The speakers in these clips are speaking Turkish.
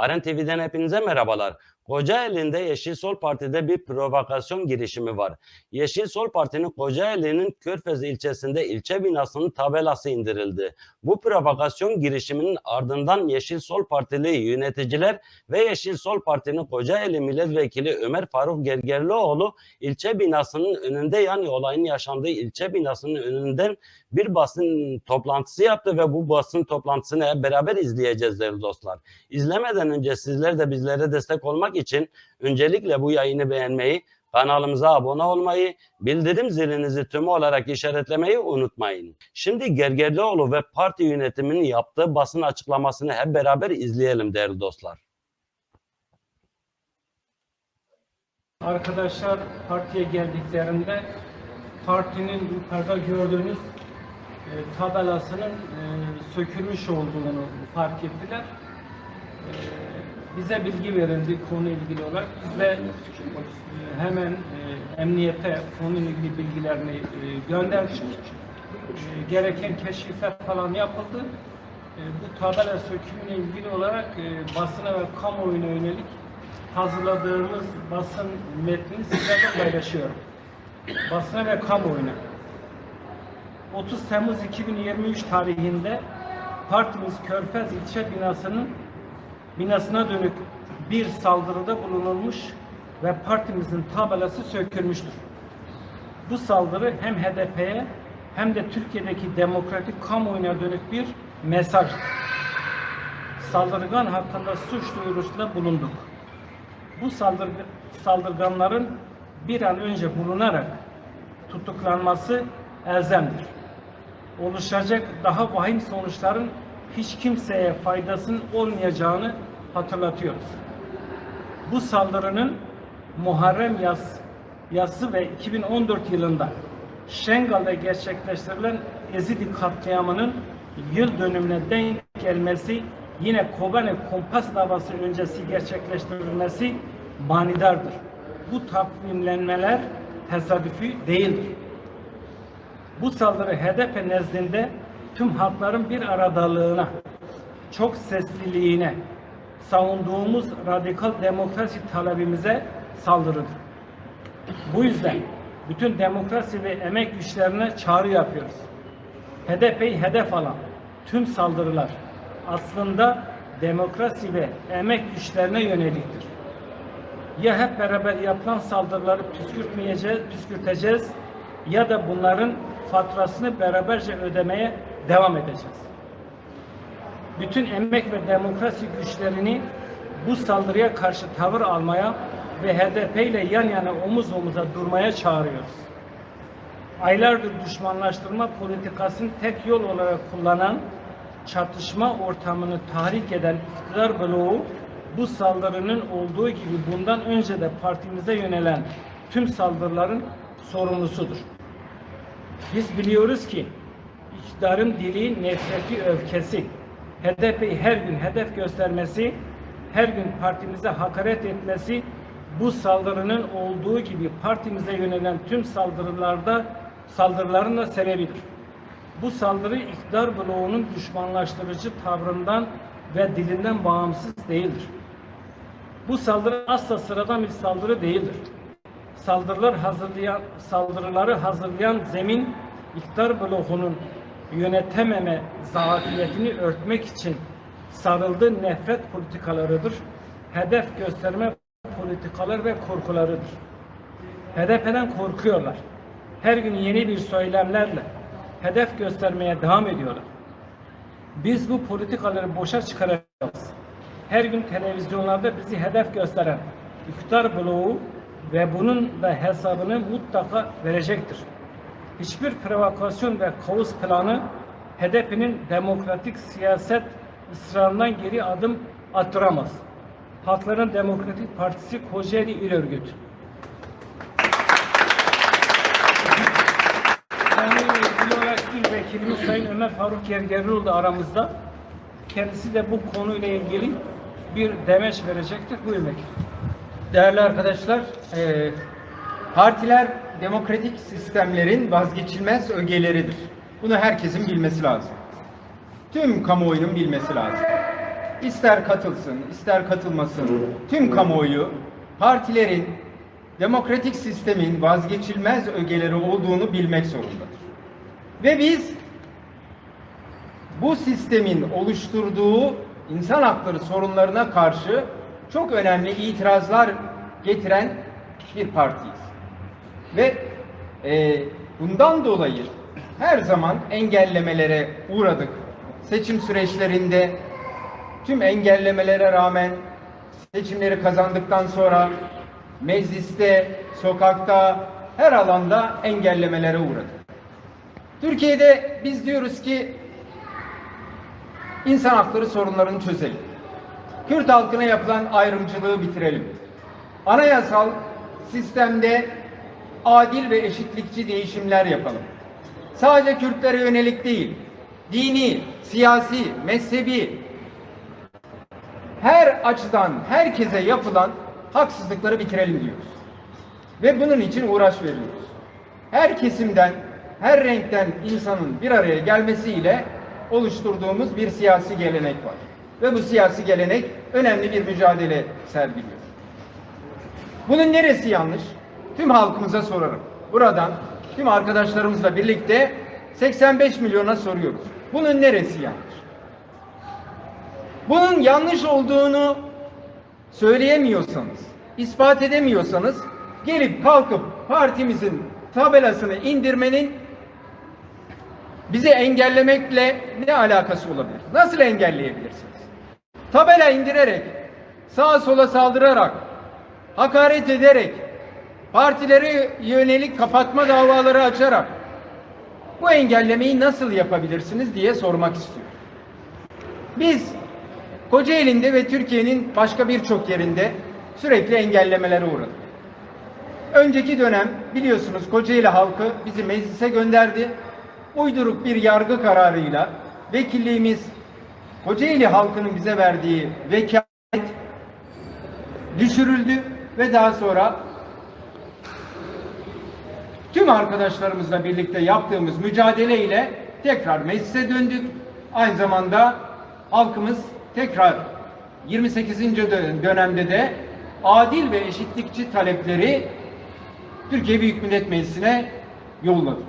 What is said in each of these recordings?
Aren TV'den hepinize merhabalar. Kocaeli'nde Yeşil Sol Parti'de bir provokasyon girişimi var. Yeşil Sol Parti'nin Kocaeli'nin Körfez ilçesinde ilçe binasının tabelası indirildi. Bu provokasyon girişiminin ardından Yeşil Sol Partili yöneticiler ve Yeşil Sol Parti'nin Kocaeli Milletvekili Ömer Faruk Gergerlioğlu ilçe binasının önünde yani olayın yaşandığı ilçe binasının önünden bir basın toplantısı yaptı ve bu basın toplantısını beraber izleyeceğiz değerli dostlar. İzlemeden önce sizler de bizlere destek olmak için öncelikle bu yayını beğenmeyi, kanalımıza abone olmayı, bildirim zilinizi tümü olarak işaretlemeyi unutmayın. Şimdi Gergerlioğlu ve parti yönetiminin yaptığı basın açıklamasını hep beraber izleyelim değerli dostlar. Arkadaşlar partiye geldiklerinde partinin yukarıda gördüğünüz e, tabelasının e, sökülmüş olduğunu fark ettiler. Bize bilgi verildi konu ilgili olarak. Biz de e, hemen e, emniyete konuyla ilgili bilgilerini e, gönderdik. Gereken keşifler falan yapıldı. Bu tabela sökümüyle ilgili olarak basına ve kamuoyuna yönelik hazırladığımız basın metnini sizlerle paylaşıyorum. Basına ve kamuoyuna. 30 Temmuz 2023 tarihinde partimiz Körfez ilçe binasının binasına dönük bir saldırıda bulunulmuş ve partimizin tabelası sökülmüştür. Bu saldırı hem HDP'ye hem de Türkiye'deki demokratik kamuoyuna dönük bir mesaj. Saldırgan hakkında suç duyurusunda bulunduk. Bu saldırı, saldırganların bir an önce bulunarak tutuklanması elzemdir. Oluşacak daha vahim sonuçların hiç kimseye faydasının olmayacağını hatırlatıyoruz. Bu saldırının Muharrem yas, yası ve 2014 yılında Şengal'de gerçekleştirilen Ezidi katliamının yıl dönümüne denk gelmesi yine Kobane Kompas davası öncesi gerçekleştirilmesi manidardır. Bu takvimlenmeler tesadüfi değildir. Bu saldırı HDP nezdinde tüm halkların bir aradalığına, çok sesliliğine, savunduğumuz radikal demokrasi talebimize saldırıdır. Bu yüzden bütün demokrasi ve emek güçlerine çağrı yapıyoruz. HDP'yi hedef alan tüm saldırılar aslında demokrasi ve emek güçlerine yöneliktir. Ya hep beraber yapılan saldırıları püskürtmeyeceğiz, püskürteceğiz ya da bunların faturasını beraberce ödemeye devam edeceğiz. Bütün emek ve demokrasi güçlerini bu saldırıya karşı tavır almaya ve HDP ile yan yana omuz omuza durmaya çağırıyoruz. Aylardır düşmanlaştırma politikasını tek yol olarak kullanan, çatışma ortamını tahrik eden iktidar bloğu bu saldırının olduğu gibi bundan önce de partimize yönelen tüm saldırıların sorumlusudur. Biz biliyoruz ki iktidarın dili, nefreti, öfkesi, HDP'yi her gün hedef göstermesi, her gün partimize hakaret etmesi bu saldırının olduğu gibi partimize yönelen tüm saldırılarda saldırıların da sebebidir. Bu saldırı iktidar bloğunun düşmanlaştırıcı tavrından ve dilinden bağımsız değildir. Bu saldırı asla sıradan bir saldırı değildir. Saldırılar hazırlayan, saldırıları hazırlayan zemin iktidar bloğunun yönetememe zafiyetini örtmek için sarıldığı nefret politikalarıdır. Hedef gösterme politikalar ve korkularıdır. HDP'den korkuyorlar. Her gün yeni bir söylemlerle hedef göstermeye devam ediyorlar. Biz bu politikaları boşa çıkaracağız. Her gün televizyonlarda bizi hedef gösteren iktidar bloğu ve bunun da hesabını mutlaka verecektir. Hiçbir provokasyon ve kaos planı HDP'nin demokratik siyaset ısrarından geri adım attıramaz. Halkların Demokratik Partisi Kocaeli İl Örgütü. Yani ilgili olarak il vekilimiz Sayın Ömer Faruk Gergerlioğlu da aramızda. Kendisi de bu konuyla ilgili bir demeç verecektir. Buyurun vekilim. Değerli arkadaşlar, eee, partiler demokratik sistemlerin vazgeçilmez ögeleridir. Bunu herkesin bilmesi lazım. Tüm kamuoyunun bilmesi lazım. ister katılsın, ister katılmasın tüm kamuoyu partilerin demokratik sistemin vazgeçilmez ögeleri olduğunu bilmek zorundadır. Ve biz bu sistemin oluşturduğu insan hakları sorunlarına karşı çok önemli itirazlar getiren bir partiyiz. Ve e, bundan dolayı her zaman engellemelere uğradık. Seçim süreçlerinde tüm engellemelere rağmen seçimleri kazandıktan sonra mecliste, sokakta, her alanda engellemelere uğradık. Türkiye'de biz diyoruz ki insan hakları sorunlarını çözelim. Kürt halkına yapılan ayrımcılığı bitirelim. Anayasal sistemde adil ve eşitlikçi değişimler yapalım. Sadece Kürtlere yönelik değil, dini, siyasi, mezhebi, her açıdan herkese yapılan haksızlıkları bitirelim diyoruz. Ve bunun için uğraş veriyoruz. Her kesimden, her renkten insanın bir araya gelmesiyle oluşturduğumuz bir siyasi gelenek var. Ve bu siyasi gelenek önemli bir mücadele sergiliyor. Bunun neresi yanlış? Tüm halkımıza sorarım. Buradan tüm arkadaşlarımızla birlikte 85 milyona soruyoruz. Bunun neresi yanlış? Bunun yanlış olduğunu söyleyemiyorsanız, ispat edemiyorsanız gelip kalkıp partimizin tabelasını indirmenin bizi engellemekle ne alakası olabilir? Nasıl engelleyebilirsiniz? Tabela indirerek, sağa sola saldırarak, hakaret ederek, partilere yönelik kapatma davaları açarak bu engellemeyi nasıl yapabilirsiniz diye sormak istiyorum. Biz Kocaeli'nde ve Türkiye'nin başka birçok yerinde sürekli engellemelere uğradık. Önceki dönem biliyorsunuz Kocaeli halkı bizi meclise gönderdi. Uyduruk bir yargı kararıyla vekilliğimiz Kocaeli halkının bize verdiği vekalet düşürüldü ve daha sonra tüm arkadaşlarımızla birlikte yaptığımız mücadele ile tekrar meclise döndük. Aynı zamanda halkımız tekrar 28. dö- dönemde de adil ve eşitlikçi talepleri Türkiye Büyük Millet Meclisi'ne yolladı.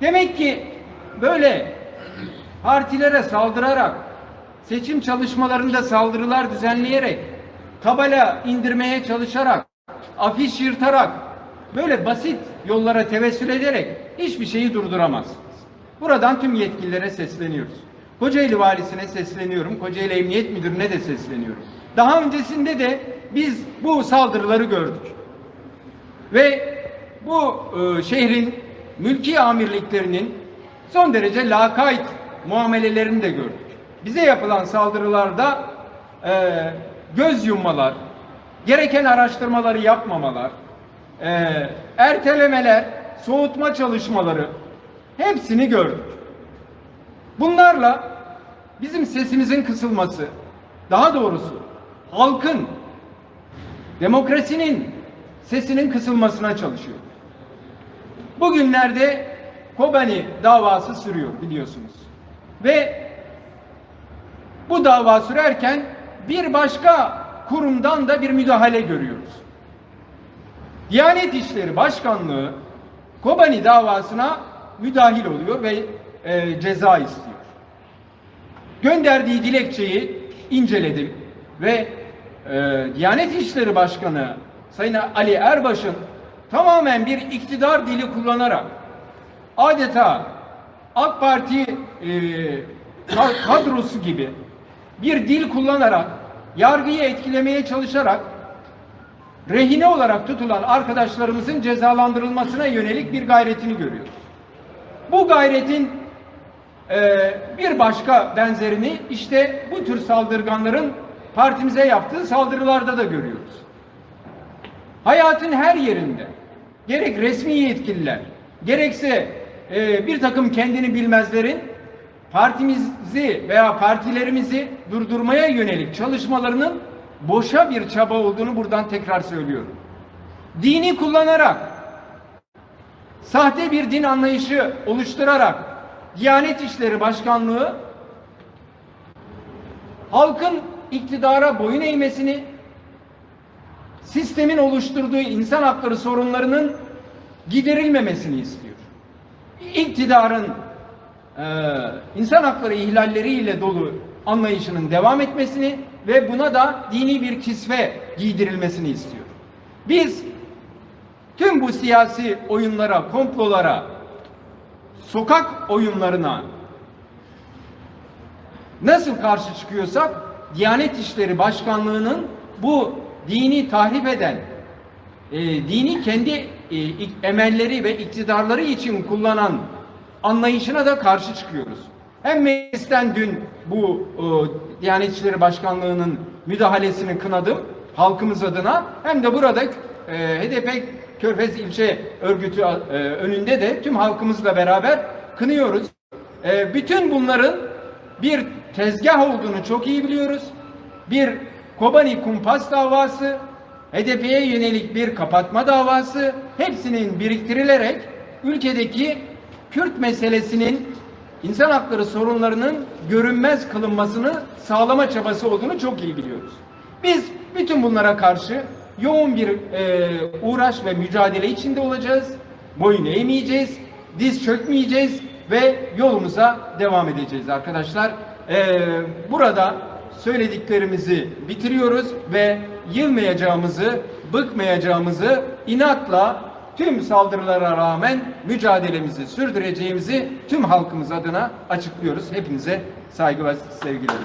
Demek ki böyle partilere saldırarak, seçim çalışmalarında saldırılar düzenleyerek, tabela indirmeye çalışarak, afiş yırtarak, böyle basit yollara tevessül ederek hiçbir şeyi durduramazsınız. Buradan tüm yetkililere sesleniyoruz. Kocaeli Valisi'ne sesleniyorum, Kocaeli Emniyet Müdürü'ne de sesleniyorum. Daha öncesinde de biz bu saldırıları gördük. Ve bu e, şehrin mülki amirliklerinin son derece lakayt muamelelerini de gördük. Bize yapılan saldırılarda e, göz yummalar, gereken araştırmaları yapmamalar, e, ertelemeler, soğutma çalışmaları hepsini gördük. Bunlarla bizim sesimizin kısılması, daha doğrusu halkın, demokrasinin sesinin kısılmasına çalışıyor. Bugünlerde Kobani davası sürüyor biliyorsunuz. Ve bu dava sürerken bir başka kurumdan da bir müdahale görüyoruz. Diyanet İşleri Başkanlığı Kobani davasına müdahil oluyor ve e, ceza istiyor. Gönderdiği dilekçeyi inceledim ve e, Diyanet İşleri Başkanı Sayın Ali Erbaş'ın tamamen bir iktidar dili kullanarak adeta AK Parti e, ka- kadrosu gibi bir dil kullanarak yargıyı etkilemeye çalışarak rehine olarak tutulan arkadaşlarımızın cezalandırılmasına yönelik bir gayretini görüyoruz. Bu gayretin e, bir başka benzerini işte bu tür saldırganların partimize yaptığı saldırılarda da görüyoruz. Hayatın her yerinde gerek resmi yetkililer gerekse e, bir takım kendini bilmezlerin partimizi veya partilerimizi durdurmaya yönelik çalışmalarının boşa bir çaba olduğunu buradan tekrar söylüyorum. Dini kullanarak sahte bir din anlayışı oluşturarak Diyanet İşleri Başkanlığı halkın iktidara boyun eğmesini, sistemin oluşturduğu insan hakları sorunlarının giderilmemesini istiyor. İktidarın eee, insan hakları ihlalleriyle dolu anlayışının devam etmesini ve buna da dini bir kisve giydirilmesini istiyor. Biz tüm bu siyasi oyunlara, komplolara, sokak oyunlarına nasıl karşı çıkıyorsak Diyanet İşleri Başkanlığı'nın bu dini tahrip eden, e, dini kendi e, emelleri ve iktidarları için kullanan anlayışına da karşı çıkıyoruz. Hem meclisten dün bu e, Diyanet İşleri Başkanlığı'nın müdahalesini kınadım halkımız adına hem de burada e, HDP Körfez İlçe Örgütü e, önünde de tüm halkımızla beraber kınıyoruz. E, bütün bunların bir tezgah olduğunu çok iyi biliyoruz. Bir Kobani kumpas davası, HDP'ye yönelik bir kapatma davası hepsinin biriktirilerek ülkedeki Kürt meselesinin insan hakları sorunlarının görünmez kılınmasını sağlama çabası olduğunu çok iyi biliyoruz. Biz bütün bunlara karşı yoğun bir e, uğraş ve mücadele içinde olacağız. Boyun eğmeyeceğiz, diz çökmeyeceğiz ve yolumuza devam edeceğiz arkadaşlar. E, burada söylediklerimizi bitiriyoruz ve yılmayacağımızı, bıkmayacağımızı inatla tüm saldırılara rağmen mücadelemizi sürdüreceğimizi tüm halkımız adına açıklıyoruz. Hepinize saygı ve sevgilerim.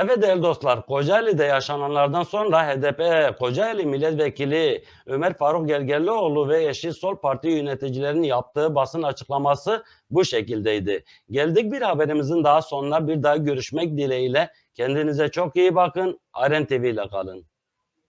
Evet değerli dostlar, Kocaeli'de yaşananlardan sonra HDP Kocaeli Milletvekili Ömer Faruk Gergerlioğlu ve Yeşil Sol Parti yöneticilerinin yaptığı basın açıklaması bu şekildeydi. Geldik bir haberimizin daha sonuna bir daha görüşmek dileğiyle. Kendinize çok iyi bakın. Aren TV ile kalın.